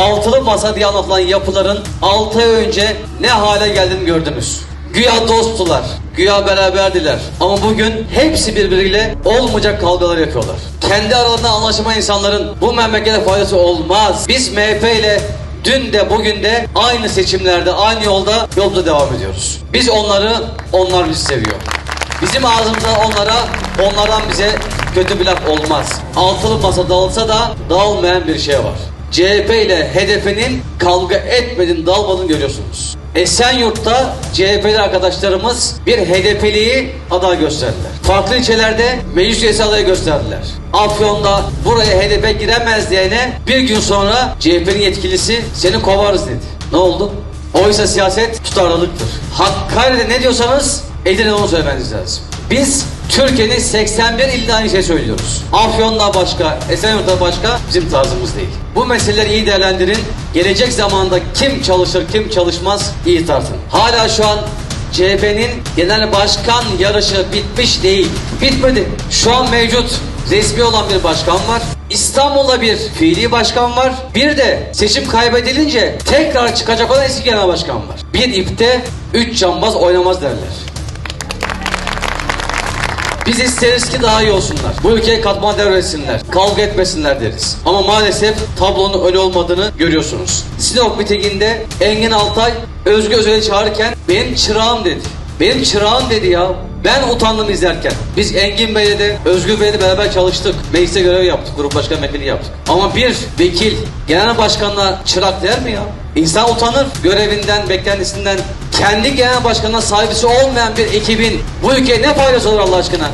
altılı masa diye anlatılan yapıların 6 ay önce ne hale geldiğini gördünüz. Güya dosttular, güya beraberdiler. Ama bugün hepsi birbiriyle olmayacak kavgalar yapıyorlar. Kendi aralarında anlaşamayan insanların bu memlekete faydası olmaz. Biz MHP ile dün de bugün de aynı seçimlerde, aynı yolda yolda devam ediyoruz. Biz onları, onlar bizi seviyor. Bizim ağzımızdan onlara, onlardan bize kötü bir laf olmaz. Altılı masa dağılsa da dağılmayan bir şey var. CHP ile HDP'nin kavga etmediğini, dağılmadığını görüyorsunuz. Esenyurt'ta CHP'li arkadaşlarımız bir HDP'liyi aday gösterdiler. Farklı ilçelerde meclis üyesi adayı gösterdiler. Afyon'da buraya HDP giremez diyene bir gün sonra CHP'nin yetkilisi seni kovarız dedi. Ne oldu? Oysa siyaset tutarlılıktır. Hakkari'de ne diyorsanız Edirne'de onu söylemeniz lazım. Biz Türkiye'nin 81 ilinde aynı şey söylüyoruz. Afyon'da başka, Esenyurt'ta başka bizim tarzımız değil. Bu meseleleri iyi değerlendirin. Gelecek zamanda kim çalışır, kim çalışmaz iyi tartın. Hala şu an CHP'nin genel başkan yarışı bitmiş değil. Bitmedi. Şu an mevcut resmi olan bir başkan var. İstanbul'da bir fiili başkan var. Bir de seçim kaybedilince tekrar çıkacak olan eski genel başkan var. Bir ipte üç cambaz oynamaz derler. Biz isteriz ki daha iyi olsunlar. Bu ülkeye katman devretsinler. Kavga etmesinler deriz. Ama maalesef tablonun öyle olmadığını görüyorsunuz. Sinop mitinginde Engin Altay Özgür Özel'i çağırırken benim çırağım dedi. Benim çırağım dedi ya. Ben utandım izlerken. Biz Engin Bey'le de Özgür Bey'le beraber çalıştık. Mecliste görev yaptık. Grup başkan vekili yaptık. Ama bir vekil genel başkanla çırak der mi ya? İnsan utanır görevinden, beklentisinden. Kendi genel başkanına sahibisi olmayan bir ekibin bu ülkeye ne faydası olur Allah aşkına?